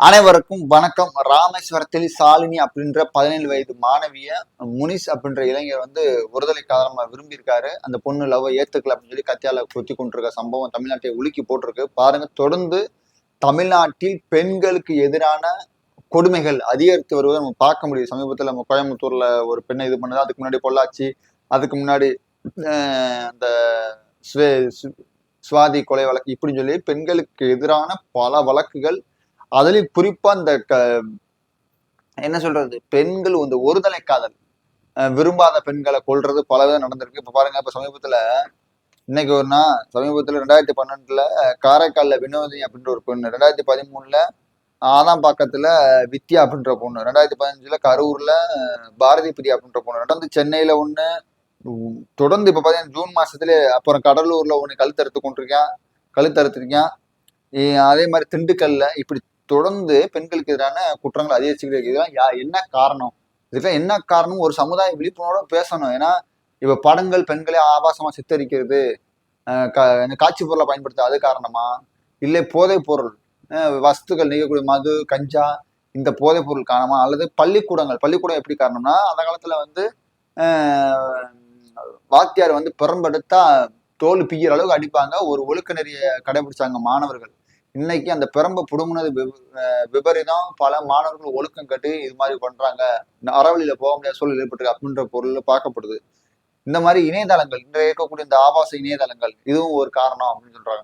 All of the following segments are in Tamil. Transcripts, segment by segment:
அனைவருக்கும் வணக்கம். ராமேஸ்வரத்தில் சாலினி அப்படின்ற பதினேழு வயது மாணவிய முனிஷ் அப்படின்ற இளைஞர் வந்து ஒருதலை காலமா விரும்பியிருக்காரு. அந்த பொண்ணு லவ் ஏத்துக்கல அப்படின்னு சொல்லி கத்தியால குத்தி கொண்டிருக்க சம்பவம் தமிழ்நாட்டை உலுக்கி போட்டிருக்கு. பாருங்க தொடர்ந்து தமிழ்நாட்டில் பெண்களுக்கு எதிரான கொடுமைகள் அதிகரித்து வருவதை நம்ம பார்க்க முடியும் சமீபத்தில் நம்ம கோயம்புத்தூர்ல ஒரு பெண்ணை இது பண்ணது. அதுக்கு முன்னாடி பொள்ளாச்சி அதுக்கு முன்னாடி அந்த ஸ்வே- சுவாதி கொலை வழக்கு இப்படின்னு சொல்லி பெண்களுக்கு எதிரான பல வழக்குகள் அதுலயும் குறிப்பா இந்த க என்ன சொல்றது பெண்கள் இந்த ஒருதலை காதல். விரும்பாத பெண்களை கொல்றது பல விதம் நடந்திருக்கு. இப்ப பாருங்க இப்ப சமீபத்துல இன்னைக்கு ஒரு நாள் சமீபத்துல ரெண்டாயிரத்தி பன்னெண்டுல காரைக்கால்ல வினோதி அப்படின்ற ஒரு பொண்ணு ரெண்டாயிரத்தி பதிமூணுல ஆதாம்பாக்கத்துல வித்யா அப்படின்ற பொண்ணு ரெண்டாயிரத்தி பதினஞ்சுல கரூர்ல பாரதி பிரியா அப்படின்ற பொண்ணு நடந்து சென்னையில ஒண்ணு தொடர்ந்து இப்ப பாத்தீங்கன்னா ஜூன் மாசத்துல அப்புறம் கடலூர்ல ஒண்ணு கழுத்தறுத்து கொண்டிருக்கேன் கழுத்தறுத்திருக்கேன் அதே மாதிரி திண்டுக்கல்ல இப்படி தொடர்ந்து பெண்களுக்கு எதிரான குற்றங்கள் அதிகரிச்சுக்கிட்டு இருக்கு இதெல்லாம் யா- என்ன காரணம்? இதுக்கெல்லாம் என்ன காரணம் ஒரு சமுதாய விழிப்புணர்வோட பேசணும். ஏன்னா இப்போ படங்கள் பெண்களை ஆபாசமாக சித்தரிக்கிறது கா- இந்த காட்சி பொருளை பயன்படுத்த அது காரணமா? இல்லை போதைப் பொருள் வஸ்துக்கள் நீக்கக்கூடிய மது கஞ்சா இந்த போதைப் பொருள் காரணமா? அல்லது பள்ளிக்கூடங்கள் பள்ளிக்கூடம் எப்படி காரணம்னா அந்த காலத்தில் வந்து வாத்தியார் வந்து பெரும்படுத்தா தோல் பிய்கிற அளவுக்கு அடிப்பாங்க. ஒரு ஒழுக்க நெறிய கடைபிடிச்சாங்க மாணவர்கள். இன்னைக்கு அந்த பெரம்பை புடுங்கினது விப- விபரீதம். பல மாணவர்கள் ஒழுக்கம் கட்டி இது மாதிரி பண்றாங்க. அறவழியில போக முடியாத சூழல் ஏற்பட்டு அப்படின்ற பொருள் பார்க்கப்படுது. இந்த மாதிரி இணையதளங்கள் இன்றைய இருக்கக்கூடிய இந்த ஆபாச இணையதளங்கள் இதுவும் ஒரு காரணம் அப்படின்னு சொல்றாங்க.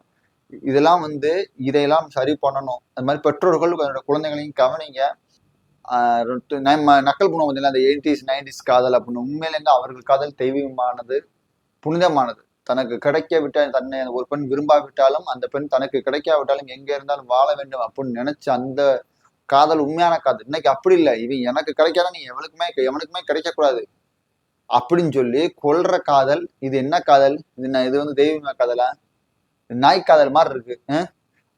இதெல்லாம் வந்து இதையெல்லாம் சரி பண்ணணும். அது மாதிரி பெற்றோர்கள் குழந்தைகளையும் கவனிங்க. நம்ம நக்கல் பண்ணுவோம் பார்த்தீங்களா அந்த எயிட்டிஸ் நைன்டிஸ் காதல் அப்படின்னு உண்மையிலேருந்து அவர்கள் காதல் தெய்வீகமானது புனிதமானது. தனக்கு கிடைக்காவிட்டால் தன்னை ஒரு பெண் விரும்பாவிட்டாலும் அந்த பெண் தனக்கு கிடைக்காவிட்டாலும் எங்க இருந்தாலும் வாழ வேண்டும் அப்படின்னு நினைச்சு அந்த காதல் உண்மையான காதல். இன்னைக்கு அப்படி இல்லை. இவன் எனக்கு கிடைக்காத நீ எவனுக்குமே எவனுக்குமே கிடைக்கக்கூடாது. அப்படின்னு சொல்லி கொல்ற காதல் இது என்ன காதல்? இது நான் இது வந்து தெய்வீக காதலா? நாய் காதல் மாதிரி இருக்கு.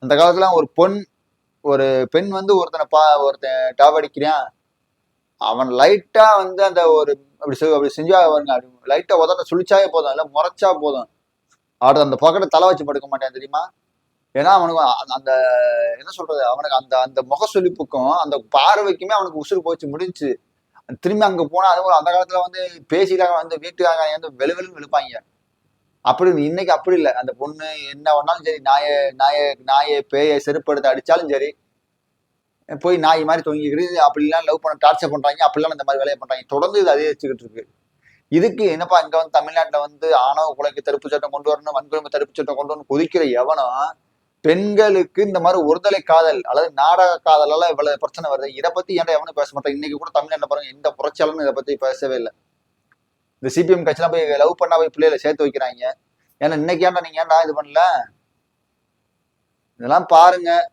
அந்த காலத்துல ஒரு பொன் ஒரு பெண் வந்து ஒருத்தனை பா ஒருத்தன் டாப் அடிக்கிறான் அவன் லைட்டா வந்து அந்த ஒரு அப்படி செ- அப்படி செஞ்சா வருங்க அப்படி லைட்டா உதட்ட சுழிச்சாவே போதும். இல்லை முறைச்சா போதும். அவர் அந்த பக்கத்தை தலை வச்சு படுக்க மாட்டேன் தெரியுமா? ஏன்னா அவனுக்கு அந்த- அந்த என்ன சொல்றது? அவனுக்கு அந்த அந்த முக சுளிப்புக்கும் அந்த பார்வைக்குமே அவனுக்கு உசுறு போச்சு முடிஞ்சு திரும்பி அங்க போனா அதுவும் அந்த காலத்துல வந்து பேசிக்காக வந்து வீட்டுக்காக வந்து வெளுவெளு வெளுப்பாங்க. அப்படி இன்னைக்கு அப்படி இல்லை. அந்த பொண்ணு என்ன பண்ணாலும் சரி நாயை நாயை நாயை பேயை செருப்படுத்த அடிச்சாலும் சரி போய் நாய் மாதிரி தொங்கிக்கிட்டு அப்படிலாம் லவ் பண்ண டார்ச்சர் பண்றாங்க அப்படிலாம் இந்த மாதிரி வேலையை பண்றாங்க. தொடர்ந்து இது அதிகரிச்சுக்கிட்டு இருக்கு. இதுக்கு என்னப்பா இங்க வந்து தமிழ்நாட்டுல வந்து ஆணவ கொலைக்கு தடுப்பு சட்டம் கொண்டு வரணும் வன்கொடுமை தடுப்பு சட்டம் கொண்டு வரணும் கொதிக்கிற எவனும் பெண்களுக்கு இந்த மாதிரி ஒருதலை காதல் அல்லது நாடக காதலால இவ்வளவு பிரச்சனை வருது. இதை பத்தி ஏன்டா எவனும் பேச மாட்டேன்? இன்னைக்கு கூட தமிழ்நாட்டுல பாருங்க எந்த புரட்சியாளனும் இதை பத்தி பேசவே இல்லை. இந்த சிபிஎம் கட்சிலாம் போய் லவ் பண்ணா போய் பிள்ளைகளை சேர்த்து வைக்கிறாங்க. ஏன்னா இன்னைக்கு ஏன்டா நீங்க ஏன்டா இது பண்ணல? இதெல்லாம் பாருங்க.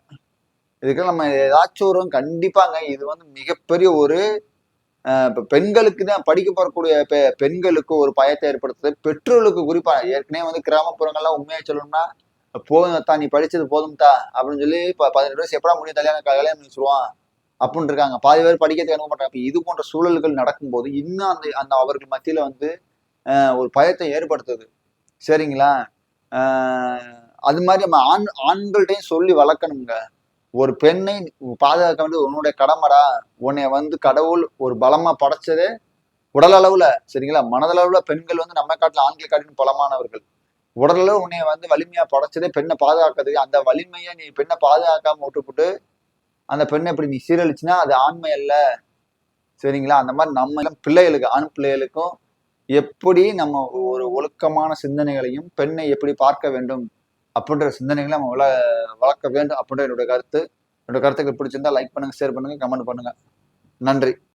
இதுக்கு நம்ம ஏதாச்சும் ஒரு கண்டிப்பாங்க. இது வந்து மிகப்பெரிய ஒரு இப்போ பெண்களுக்கு தான் படிக்க போகக்கூடிய பெ- பெண்களுக்கு ஒரு பயத்தை ஏற்படுத்துது. பெற்றோர்களுக்கு குறிப்பாக ஏற்கனவே வந்து கிராமப்புறங்கள்லாம் உண்மையாக சொல்லணும்னா போதும் தான் நீ படிச்சது போதும்தா அப்படின்னு சொல்லி இப்போ பதினெட்டு வயசு எப்படா முடியும் கல்யாணம் கல்யாணம் பண்ணி சொல்லுவான் அப்படின்னு இருக்காங்க பாதி பேர் படிக்கிறதுக்கு அனுப்ப மாட்டாங்க. இப்போ இது போன்ற சூழல்கள் நடக்கும்போது இன்னும் அந்த அந்த அவர்கள் மத்தியில் வந்து ஒரு பயத்தை ஏற்படுத்துது. சரிங்களா? அது மாதிரி நம்ம ஆண் ஆண்கள்கிட்டையும் சொல்லி வளர்க்கணுங்க. ஒரு பெண்ணை பாதுகாக்க வேண்டியது உன்னுடைய கடமைடா. உன்னை வந்து கடவுள் ஒரு பலமா படைச்சதே உடல் அளவுல சரிங்களா? மனதளவுல பெண்கள் வந்து நம்ம காட்டில ஆண்கள் காட்டிலும் பலமானவர்கள். உடலளவு உன்னை வந்து வலிமையா படைச்சதே பெண்ணை பாதுகாக்கிறதுக்கு. அந்த வலிமையை நீ பெண்ணை பாதுகாக்காம விட்டுப்புட்டு அந்த பெண்ணை இப்படி நீ சீரழிச்சுன்னா அது ஆண்மை அல்ல. சரிங்களா? அந்த மாதிரி நம்ம பிள்ளைகளுக்கு ஆண் பிள்ளைகளுக்கும் எப்படி நம்ம ஒரு ஒழுக்கமான சிந்தனைகளையும் பெண்ணை எப்படி பார்க்க வேண்டும்? அப்படின்ற சிந்தனைகளை நம்ம வள வளர்க்க வேண்டும் அப்படின்ற என்னோட கருத்து. என்னோட கருத்துக்கள் பிடிச்சிருந்தா லைக் பண்ணுங்க ஷேர் பண்ணுங்க கமெண்ட் பண்ணுங்க. நன்றி.